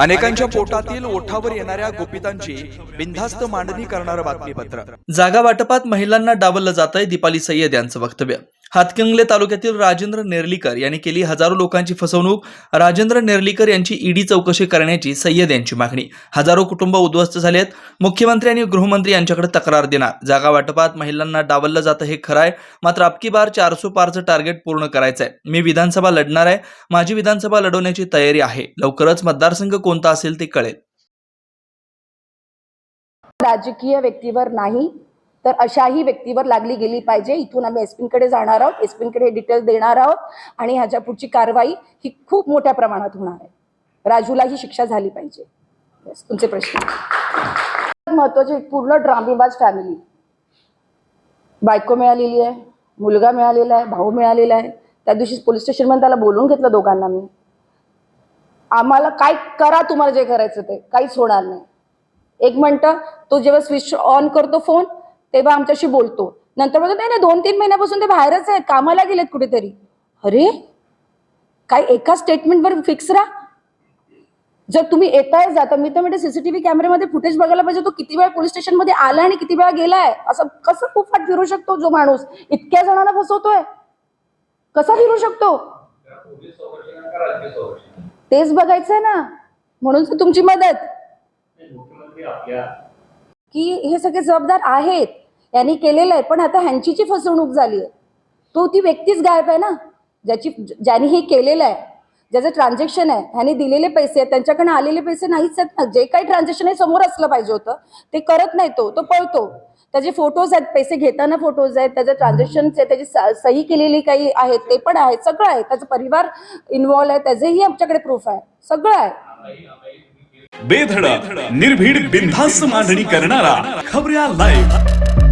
अनेकांच्या पोटातील ओठावर येणाऱ्या गोपितांची बिनधास्त मांडणी करणारं बातमीपत्र. जागा वाटपात महिलांना डावललं जात आहे दीपाली सय्यद यांचं वक्तव्य. हातकंगले तालुक्यातील राजेंद्र नेर्लीकर यांनी केली हजारो लोकांची फसवणूक. राजेंद्र नेर्लीकर यांची ईडी चौकशी करण्याची सय्यद यांची मागणी. हजारो कुटुंब उद्ध्वस्त झालेत. मुख्यमंत्री आणि गृहमंत्री यांच्याकडे तक्रार देणार. जागा वाटपात महिलांना डावललं जातं हे खरं आहे. मात्र अबकी बार चारसो पारचं टार्गेट पूर्ण करायचं आहे मी विधानसभा लढणार आहे. माझी विधानसभा लढवण्याची तयारी आहे. लवकरच मतदारसंघ कोणता असेल ते कळेल. राजकीय व्यक्तीवर नाही. तर अशाही व्यक्तीवर लागली गेली पाहिजे. इथून आम्ही एसपींकडे जाणार आहोत. एसपींकडे डिटेल देणार आहोत. आणि ह्याच्या पुढची कारवाई ही खूप मोठ्या प्रमाणात होणार आहे. राजूला ही शिक्षा झाली पाहिजे. तुमचे प्रश्न. महत्त्वाचे पूर्ण ड्रामेबाज फॅमिली बायको मिळालेली आहे मुलगा मिळालेला आहे भाऊ मिळालेला आहे. त्या दिवशी पोलीस स्टेशनमध्ये त्याला बोलून घेतलं दोघांना मी. आम्हाला काय करा तुम्हाला जे करायचं ते. काहीच होणार नाही. एक म्हणतं तो जेव्हा स्विच ऑन करतो फोन तेव्हा आमच्याशी बोलतो. नंतर बोलतो नाही नाही दोन तीन महिन्यापासून ते बाहेरच आहेत कामाला गेलेत कुठेतरी. अरे काय एका स्टेटमेंटवर फिक्स राहा. जर तुम्ही येताय जाता मी तर म्हणते सीसीटीव्ही कॅमेऱ्यामध्ये फुटेज बघायला पाहिजे तो किती वेळा पोलीस स्टेशनमध्ये आला आणि किती वेळा गेलाय? असं कसं खूप फाट फिरू शकतो जो माणूस? इतक्या जणांना फसवतोय. कसा फिरू शकतो? तेच बघायचंय ना. म्हणून तुमची मदत. की हे सगळे जबाबदार आहेत. यांनी केलेलं आहे. पण आता ह्यांची जी फसवणूक झाली आहे तो ती व्यक्तीच गायब आहे ना? ज्याची ज्याने हे केलेलं आहे ज्याचं ट्रान्झॅक्शन आहे ह्याने दिलेले पैसे आहेत त्यांच्याकडे आलेले पैसे नाहीच आहेत ना? जे काही ट्रान्झॅक्शन आहे समोर असलं पाहिजे होतं ते करत नाही तो तो पळतो. त्याचे फोटोज आहेत पैसे घेताना फोटोज आहेत त्याचे ट्रान्झॅक्शन्स आहेत त्याची सही केलेली काही आहेत ते पण आहेत सगळं आहे. त्याचा परिवार इन्व्हॉल्व आहे त्याचेही आमच्याकडे प्रूफ आहे. सगळं आहे. बेधडक निर्भीड बिनधास्त मांडणी करणारा खबऱ्या लाईव्ह